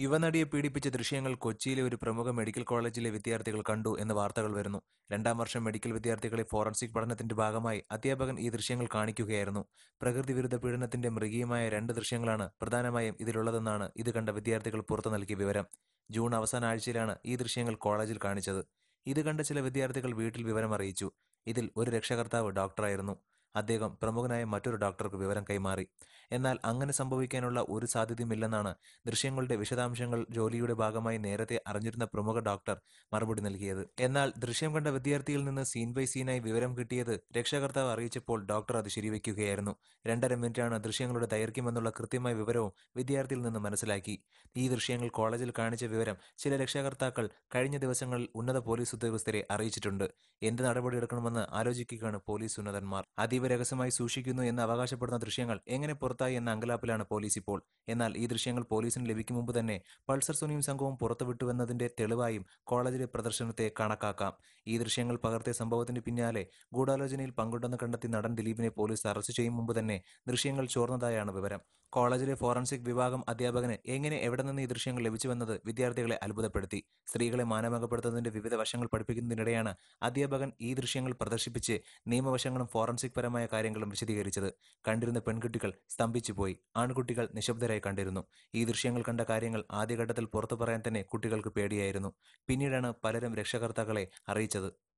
യുവനടിയെ പീഡിപ്പിച്ച ദൃശ്യങ്ങൾ കൊച്ചിയിലെ ഒരു പ്രമുഖ മെഡിക്കൽ കോളേജിലെ വിദ്യാർത്ഥികൾ കണ്ടു എന്ന വാർത്തകൾ വരുന്നു. രണ്ടാം വർഷം മെഡിക്കൽ വിദ്യാർത്ഥികളെ ഫോറൻസിക് പഠനത്തിന്റെ ഭാഗമായി അധ്യാപകൻ ഈ ദൃശ്യങ്ങൾ കാണിക്കുകയായിരുന്നു. പ്രകൃതി വിരുദ്ധ പീഡനത്തിന്റെ മൃഗീയമായ രണ്ട് ദൃശ്യങ്ങളാണ് പ്രധാനമായും ഇതിലുള്ളതെന്നാണ് ഇത് കണ്ട വിദ്യാർത്ഥികൾ പുറത്തു നൽകിയ വിവരം. ജൂൺ അവസാന ആഴ്ചയിലാണ് ഈ ദൃശ്യങ്ങൾ കോളേജിൽ കാണിച്ചത്. ഇത് കണ്ട ചില വിദ്യാർത്ഥികൾ വീട്ടിൽ വിവരം അറിയിച്ചു ഇതിൽ ഒരു രക്ഷകർത്താവ് ഡോക്ടറായിരുന്നു. അദ്ദേഹം പ്രമുഖനായ മറ്റൊരു ഡോക്ടർക്ക് വിവരം കൈമാറി. എന്നാൽ അങ്ങനെ സംഭവിക്കാനുള്ള ഒരു സാധ്യതയുമില്ലെന്നാണ് ദൃശ്യങ്ങളുടെ വിശദാംശങ്ങൾ ജോലിയുടെ ഭാഗമായി നേരത്തെ അറിഞ്ഞിരുന്ന പ്രമുഖ ഡോക്ടർ മറുപടി നൽകിയത്. എന്നാൽ ദൃശ്യം കണ്ട വിദ്യാർത്ഥിയിൽ നിന്ന് സീൻ ബൈ സീനായി വിവരം കിട്ടിയത് രക്ഷകർത്താവ് അറിയിച്ചപ്പോൾ ഡോക്ടർ അത് ശരിവയ്ക്കുകയായിരുന്നു രണ്ടര മിനിറ്റാണ് ദൃശ്യങ്ങളുടെ ദൈർഘ്യമെന്നുള്ള കൃത്യമായ വിവരവും വിദ്യാർത്ഥിയിൽ നിന്ന് മനസ്സിലാക്കി. ഈ ദൃശ്യങ്ങൾ കോളേജിൽ കാണിച്ച വിവരം ചില രക്ഷകർത്താക്കൾ കഴിഞ്ഞ ദിവസങ്ങളിൽ ഉന്നത പോലീസ് ഉദ്യോഗസ്ഥരെ അറിയിച്ചിട്ടുണ്ട്. എന്ത് നടപടിയെടുക്കണമെന്ന് ആലോചിക്കുകയാണ് പോലീസ് ഉന്നതന്മാർ. അതീവ രഹസ്യമായി സൂക്ഷിക്കുന്നു എന്ന് അവകാശപ്പെടുന്ന ദൃശ്യങ്ങൾ എങ്ങനെ പുറത്തായി എന്ന അങ്കലാപ്പിലാണ് പോലീസ് ഇപ്പോൾ. എന്നാൽ ഈ ദൃശ്യങ്ങൾ പോലീസിന് ലഭിക്കും മുമ്പ് തന്നെ പൾസർ സുനിയും സംഘവും പുറത്തുവിട്ടുവെന്നതിന്റെ തെളിവായും കോളേജിലെ പ്രദർശനത്തെ കണക്കാക്കാം. ഈ ദൃശ്യങ്ങൾ പകർത്തിയ സംഭവത്തിന് പിന്നാലെ ഗൂഢാലോചനയിൽ പങ്കുണ്ടെന്ന് കണ്ടെത്തി നടൻ ദിലീപിനെ പോലീസ് അറസ്റ്റ് ചെയ്യും മുമ്പ് തന്നെ ദൃശ്യങ്ങൾ ചോർന്നതായാണ് വിവരം. കോളേജിലെ ഫോറൻസിക് വിഭാഗം അധ്യാപകന് എങ്ങനെ എവിടെ നിന്ന് ഈ ദൃശ്യങ്ങൾ ലഭിച്ചുവെന്നത് വിദ്യാർത്ഥികളെ അത്ഭുതപ്പെടുത്തി. സ്ത്രീകളെ മാനഭംഗപ്പെടുത്തുന്നതിന്റെ വിവിധ വശങ്ങൾ പഠിപ്പിക്കുന്നതിനിടെയാണ് അധ്യാപകൻ ഈ ദൃശ്യങ്ങൾ പ്രദർശിപ്പിച്ച് നിയമവശങ്ങളും ഫോറൻസിക് പരമായ കാര്യങ്ങളും വിശദീകരിച്ചത്. കണ്ടിരുന്ന പെൺകുട്ടികൾ സ്തംഭിച്ചുപോയി. ആൺകുട്ടികൾ നിശബ്ദരായി കണ്ടിരുന്നു. ഈ ദൃശ്യങ്ങൾ കണ്ട കാര്യങ്ങൾ ആദ്യഘട്ടത്തിൽ പുറത്തു പറയാൻ തന്നെ കുട്ടികൾക്ക് പേടിയായിരുന്നു. പിന്നീടാണ് പലരും രക്ഷകർത്താക്കളെ അറിയിച്ചത്.